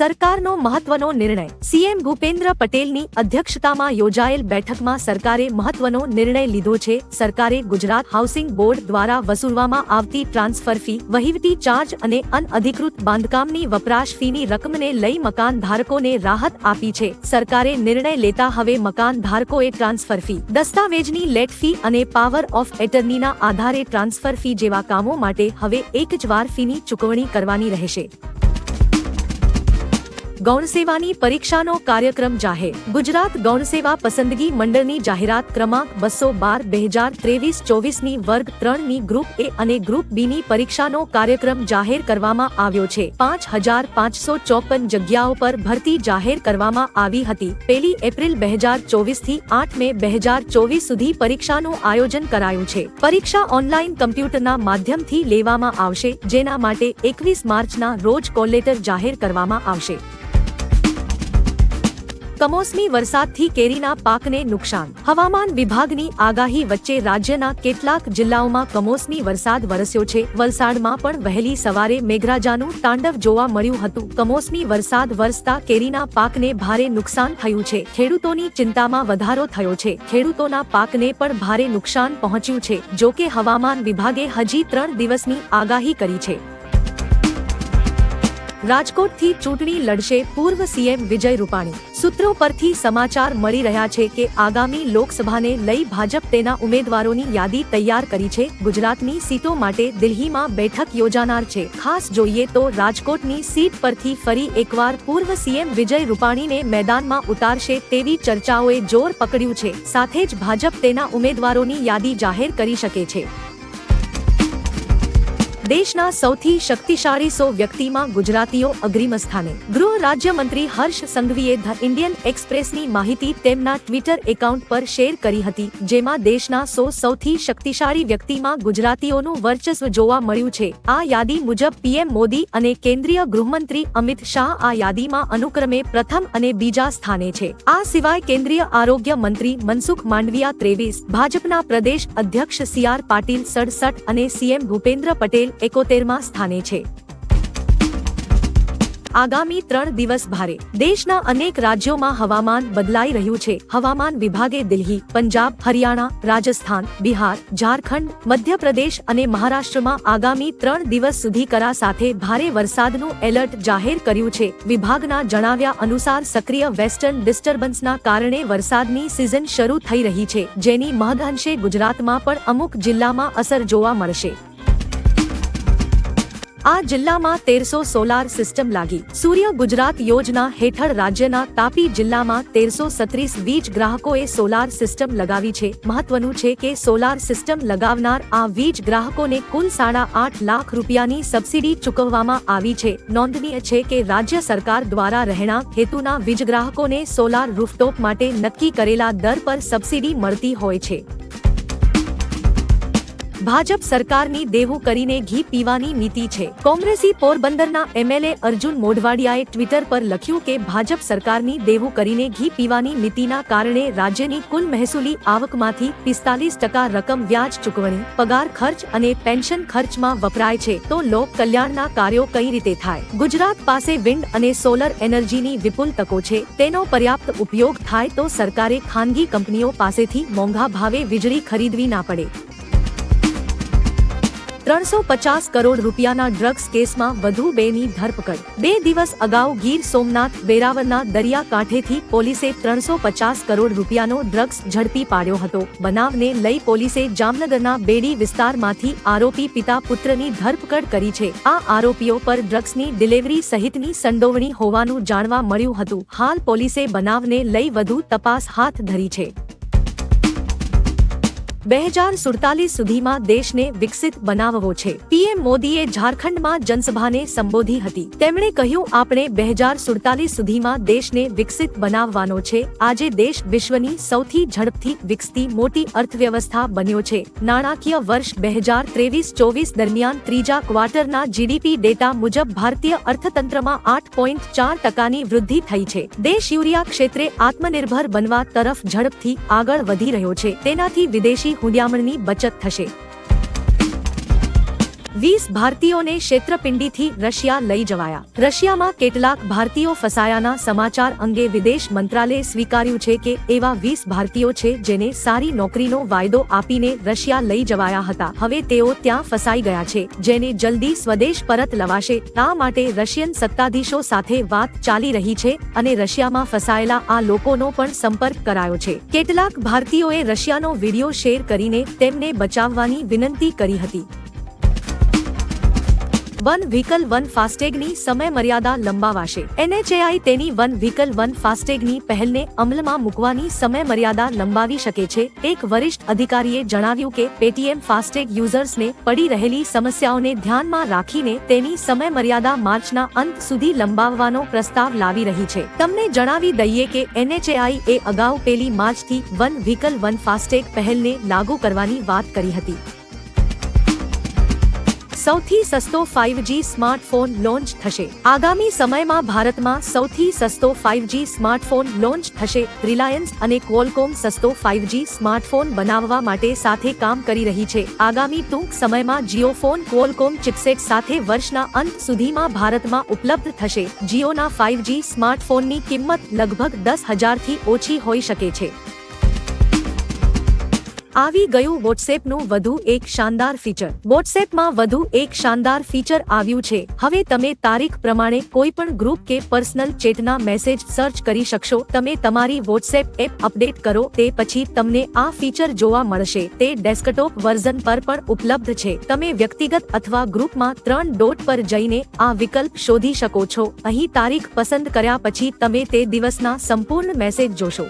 સરકારનો મહત્વનો નિર્ણય. સીએમ ભૂપેન્દ્ર પટેલની અધ્યક્ષતામાં યોજાયેલ બેઠકમાં સરકારે મહત્વનો નિર્ણય લીધો છે. સરકારે ગુજરાત હાઉસિંગ બોર્ડ દ્વારા વસૂલવામાં આવતી ટ્રાન્સફર ફી, વહીવટી ચાર્જ અને અનઅધિકૃત બાંધકામની વપરાશ ફીની રકમને લઈ મકાન ધારકોને રાહત આપી છે. સરકારે નિર્ણય લેતા હવે મકાન ધારકોએ ટ્રાન્સફર ફી, દસ્તાવેજની લેટ ફી અને પાવર ઓફ એટર્નીના આધારે ટ્રાન્સફર ફી જેવા કામો માટે હવે એક જ વાર ફીની ચૂકવણી કરવાની રહેશે. ગૌણસેવાની પરીક્ષાનો કાર્યક્રમ જાહેર. ગુજરાત ગૌણસેવા પસંદગી મંડળની જાહેરાત ક્રમાંક બસો બાર, બે હજાર ત્રેવીસ, ચોવીસની વર્ગ ત્રણની ગ્રુપ એ અને ગ્રુપ બીની પરીક્ષાનો કાર્યક્રમ જાહેર કરવામાં આવ્યો છે. પાંચ હજાર પાંચસો ચોપન જગ્યાઓ પર ભરતી જાહેર કરવામાં આવી હતી. પેલી એપ્રિલ બે હજાર ચોવીસથી આઠ મે બે હજાર ચોવીસ સુધી પરીક્ષાનું આયોજન કરાયું છે. પરીક્ષા ઓનલાઈન કમ્પ્યુટરના માધ્યમથી લેવામાં આવશે, જેના માટે એકવીસ માર્ચના રોજ કોલેટર જાહેર કરવામાં આવશે. કમોસમી વરસાદથી કેરીના પાકને નુકસાન. હવામાન વિભાગની આગાહી વચ્ચે રાજ્યના કેટલાક જિલ્લાઓમાં કમોસમી વરસાદ વરસ્યો છે. વલસાડમાં પણ વહેલી સવારે મેઘરાજાનું તાંડવ જોવા મળ્યું હતું. કમોસમી વરસાદ વરસતા કેરીના પાકને ભારે નુકસાન થયું છે. ખેડૂતોની ચિંતામાં વધારો થયો છે. ખેડૂતોના પાકને પણ ભારે નુકસાન પહોંચ્યું છે. જો કે હવામાન વિભાગે હજી ત્રણ દિવસની આગાહી કરી છે. રાજકોટથી ચૂંટણી લડશે પૂર્વ સીએમ વિજય રૂપાણી. સૂત્રો પરથી સમાચાર મળી રહ્યા છે કે આગામી લોકસભાને લઈ ભાજપ તેના ઉમેદવારોની યાદી તૈયાર કરી છે. ગુજરાતની સીટો માટે દિલ્હીમાં બેઠક યોજાનાર છે. ખાસ જોઈએ તો રાજકોટની સીટ પરથી ફરી એકવાર પૂર્વ સીએમ વિજય રૂપાણીને મેદાનમાં ઉતારશે તેવી ચર્ચાઓએ જોર પકડ્યું છે. સાથે જ ભાજપ તેના ઉમેદવારોની યાદી જાહેર કરી શકે છે. દેશના સૌથી શક્તિશાળી સો વ્યક્તિમાં ગુજરાતીઓ અગ્રીમ સ્થાને. ગૃહ રાજ્યમંત્રી હર્ષ સંઘવીએ ધ ઇન્ડિયન એક્સપ્રેસની માહિતી તેમના ટ્વિટર એકાઉન્ટ પર શેર કરી હતી, જેમાં દેશના સો સૌથી શક્તિશાળી વ્યક્તિમાં ગુજરાતીઓનું વર્ચસ્વ જોવા મળ્યું છે. આ યાદી મુજબ પીએમ મોદી અને કેન્દ્રીય ગૃહમંત્રી અમિત શાહ આ યાદીમાં અનુક્રમે પ્રથમ અને બીજા સ્થાને છે. આ સિવાય કેન્દ્રીય આરોગ્ય મંત્રી મનસુખ માંડવિયા ત્રેવીસ, ભાજપના પ્રદેશ અધ્યક્ષ સી આર પાટીલ સડસઠ અને સીએમ ભૂપેન્દ્ર પટેલ એકોતેરમાં સ્થાને છે. આગામી ત્રણ દિવસ ભારે. દેશના અનેક રાજ્યોમાં હવામાન બદલાઈ રહ્યું છે. હવામાન વિભાગે દિલ્હી, પંજાબ, હરિયાણા, રાજસ્થાન, બિહાર, ઝારખંડ, મધ્યપ્રદેશ અને મહારાષ્ટ્રમાં આગામી ત્રણ દિવસ સુધી કરા સાથે ભારે વરસાદનું એલર્ટ જાહેર કર્યું છે. વિભાગના જણાવ્યા અનુસાર સક્રિય વેસ્ટર્ન ડિસ્ટર્બન્સના કારણે વરસાદની સિઝન શરૂ થઈ રહી છે. જેની મહદઅંશે ગુજરાતમાં પણ અમુક જિલ્લામાં અસર જોવા મળશે. આ જિલ્લામાં તેરસો સોલાર સિસ્ટમ લાગી. સૂર્ય ગુજરાત યોજના હેઠળ રાજ્યના તાપી જિલ્લામાં તેરસો સત્રીસ વીજ ગ્રાહકોએ સોલાર સિસ્ટમ લગાવી છે. મહત્વનું છે કે સોલાર સિસ્ટમ લગાવનાર આ વીજ ગ્રાહકોને કુલ સાડા આઠ લાખ રૂપિયાની સબસિડી ચૂકવવામાં આવી છે. નોંધનીય છે કે રાજ્ય સરકાર દ્વારા રહેણાંક હેતુના વીજ ગ્રાહકોને સોલાર રૂફટોપ માટે નક્કી કરેલા દર પર સબસિડી મળતી હોય છે. ભાજપ સરકારની દેવું કરીને ઘી પીવાની નીતિ છે. કોંગ્રેસી પોરબંદરના એમએલએ અર્જુન મોઢવાડિયાએ ટ્વિટર પર લખ્યું કે ભાજપ સરકારની દેવું કરીને ઘી પીવાની નીતિના કારણે રાજ્યની કુલ મહેસૂલી આવકમાંથી પિસ્તાલીસ ટકા રકમ વ્યાજ ચૂકવણી, પગાર ખર્ચ અને પેન્શન ખર્ચમાં વપરાય છે. તો લોક કલ્યાણના કાર્યો કઈ રીતે થાય? ગુજરાત પાસે વિન્ડ અને સોલર એનર્જીની વિપુલ તકો છે. તેનો પર્યાપ્ત ઉપયોગ થાય તો સરકારે ખાનગી કંપનીઓ પાસેથી મોંઘા ભાવે વીજળી ખરીદવી ના પડે. ત્રણસો પચાસ કરોડ રૂપિયાના ડ્રગ્સ કેસમાં વધુ બેની ધરપકડ. બે દિવસ અગાઉ ગીર સોમનાથ, વેરાવળના દરિયા કાંઠેથી પોલીસે ત્રણસો પચાસ કરોડ રૂપિયાનો ડ્રગ્સ ઝડપી પાડ્યો હતો. બનાવને લઈ પોલીસે જામનગરના બેડી વિસ્તારમાંથી આરોપી પિતા પુત્રની ધરપકડ કરી છે. આ આરોપીઓ પર ડ્રગ્સની ડિલિવરી સહિતની સંડોવણી હોવાનું જાણવા મળ્યું હતું. હાલ પોલીસે બનાવને લઈ વધુ તપાસ હાથ ધરી છે. બે હજાર સુડતાલીસ સુધીમાં દેશને વિકસિત બનાવવો છે. પીએમ મોદીએ ઝારખંડમાં જનસભાને સંબોધી હતી. તેમણે કહ્યું, આપણે બે હજાર સુડતાલીસ સુધીમાં દેશને વિકસિત બનાવવાનો છે. આજે દેશ વિશ્વની સૌથી ઝડપથી વિકસતી મોટી અર્થવ્યવસ્થા બન્યો છે. નાણાકીય વર્ષ બે હજાર ત્રેવીસ ચોવીસ દરમિયાન ત્રીજા ક્વાર્ટરના જીડીપી ડેટા મુજબ ભારતીય અર્થતંત્રમાં આઠ પોઈન્ટ ચાર ટકાની વૃદ્ધિ થઈ છે. દેશ યુરિયા ક્ષેત્રે આત્મનિર્ભર બનવા તરફ ઝડપથી આગળ વધી રહ્યો છે. તેનાથી વિદેશી હુંડિયામણની બચત થશે. વીસ ભારતીયોને ક્ષેત્રપિંડીથી રશિયા લઈ જવાયા. રશિયામાં કેટલાક ભારતીયો ફસાયાના સમાચાર અંગે વિદેશ મંત્રાલયે સ્વીકાર્યું છે કે એવા વીસ ભારતીયો છે જેને સારી નોકરીનો વાયદો આપીને રશિયા લઈ જવાયા હતા. હવે તેઓ ત્યાં ફસાઈ ગયા છે, જેને જલ્દી સ્વદેશ પરત લવાશે. આ માટે રશિયન સત્તાધીશો સાથે વાત ચાલી રહી છે અને રશિયામાં ફસાયેલા આ લોકોનો પણ સંપર્ક કરાયો છે. કેટલાક ભારતીયોએ રશિયાનો વીડિયો શેર કરીને તેમને બચાવવાની વિનંતી કરી હતી. વન વ્હીકલ વન ફાસ્ટેગની સમય મર્યાદા લંબાવાશે. એનએચએઆઈ તેની વન વ્હીકલ વન ફાસ્ટેગની પહેલને અમલમાં મૂકવાની સમય મર્યાદા લંબાવી શકે છે. એક વરિષ્ઠ અધિકારીએ જણાવ્યું કે પેટીએમ ફાસ્ટેગ યુઝર્સને પડી રહેલી સમસ્યાઓને ધ્યાનમાં રાખીને તેની સમય મર્યાદા માર્ચના અંત સુધી લંબાવવાનો પ્રસ્તાવ લાવી રહી છે. તમને જણાવી દઈએ કે એનએચએઆઈ એ અગાઉ પેલી માર્ચથી વન વ્હીકલ વન ફાસ્ટેગ પહેલને લાગુ કરવાની વાત કરી હતી. સૌથી સસ્તો 5G સ્માર્ટફોન લોન્ચ થશે. આગામી સમયમાં ભારતમાં સૌથી સસ્તો 5G સ્માર્ટફોન લોન્ચ થશે. રિલાયન્સ અને ક્વોલકોમ સસ્તો 5G સ્માર્ટફોન બનાવવા માટે સાથે કામ કરી રહી છે. આગામી ટૂંક સમયમાં જીઓ ફોન ક્વોલકોમ ચિપસેટ સાથે વર્ષના અંત સુધીમાં ભારતમાં ઉપલબ્ધ થશે. જીઓના 5G સ્માર્ટફોનની કિંમત લગભગ દસ હજારથી ઓછી હોઈ શકે છે. આવી ગયું વોટ્સએપનું વધુ એક શાનદાર ફીચર વોટ્સએપમાં વધુ એક શાનદાર ફીચર આવ્યું છે. હવે તમે તારીખ પ્રમાણે કોઈ પણ ગ્રુપ કે પર્સનલ ચેટના મેસેજ સર્ચ કરી શકશો. તમે તમારી વોટ્સએપ એપ અપડેટ કરો. તે પછી તમને આ ફીચર જોવા મળશે. તે ડેસ્કટોપ વર્ઝન પર પણ ઉપલબ્ધ છે. તમે વ્યક્તિગત અથવા ગ્રુપમાં ત્રણ ડોટ પર જઈને આ વિકલ્પ શોધી શકો છો. અહીં તારીખ પસંદ કર્યા પછી તમે તે દિવસના સંપૂર્ણ મેસેજ જોશો.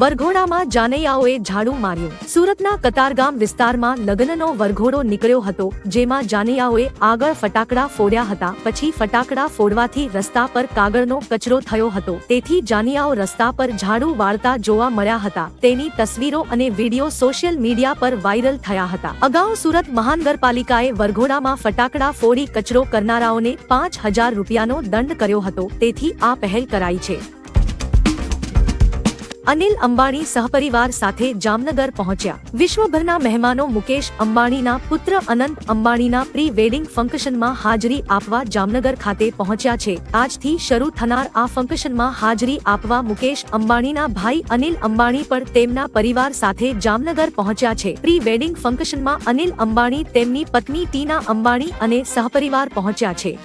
વરઘોડામાં જાનૈયાઓએ ઝાડુ માર્યું. સુરતના કતારગામ વિસ્તારમાં લગ્નનો વરઘોડો નીકળ્યો હતો, જેમાં જાનૈયાઓએ આગળ ફટાકડા ફોડ્યા હતા, પછી ફટાકડા ફોડવાથી રસ્તા પર કાગળનો કચરો થયો હતો. તેથી જાનૈયાઓ રસ્તા પર ઝાડુ વાળતા જોવા મળ્યા હતા. તેની તસવીરો અને વીડિયો સોશિયલ મીડિયા પર વાયરલ થયા હતા. અગાઉ સુરત મહાનગરપાલિકાએ વરઘોડામાં ફટાકડા ફોડી કચરો કરનારાઓને પાંચ હજાર રૂપિયાનો દંડ કર્યો હતો. તેથી આ પહેલ કરાઈ છે. અનિલ અંબાણી સહપરિવાર સાથે જામનગર પહોંચ્યા. વિશ્વભરના મહેમાનો મુકેશ અંબાણીના પુત્ર અનંત અંબાણીના પ્રી વેડિંગ ફંક્શનમાં હાજરી આપવા જામનગર ખાતે પહોંચ્યા છે. આજથી શરૂ થનાર આ ફંક્શનમાં હાજરી આપવા મુકેશ અંબાણીના ભાઈ અનિલ અંબાણી પણ તેમના પરિવાર સાથે જામનગર પહોંચ્યા છે. પ્રી વેડિંગ ફંક્શનમાં અનિલ અંબાણી તેમની પત્ની ટીના અંબાણી અને સહપરિવાર પહોંચ્યા છે.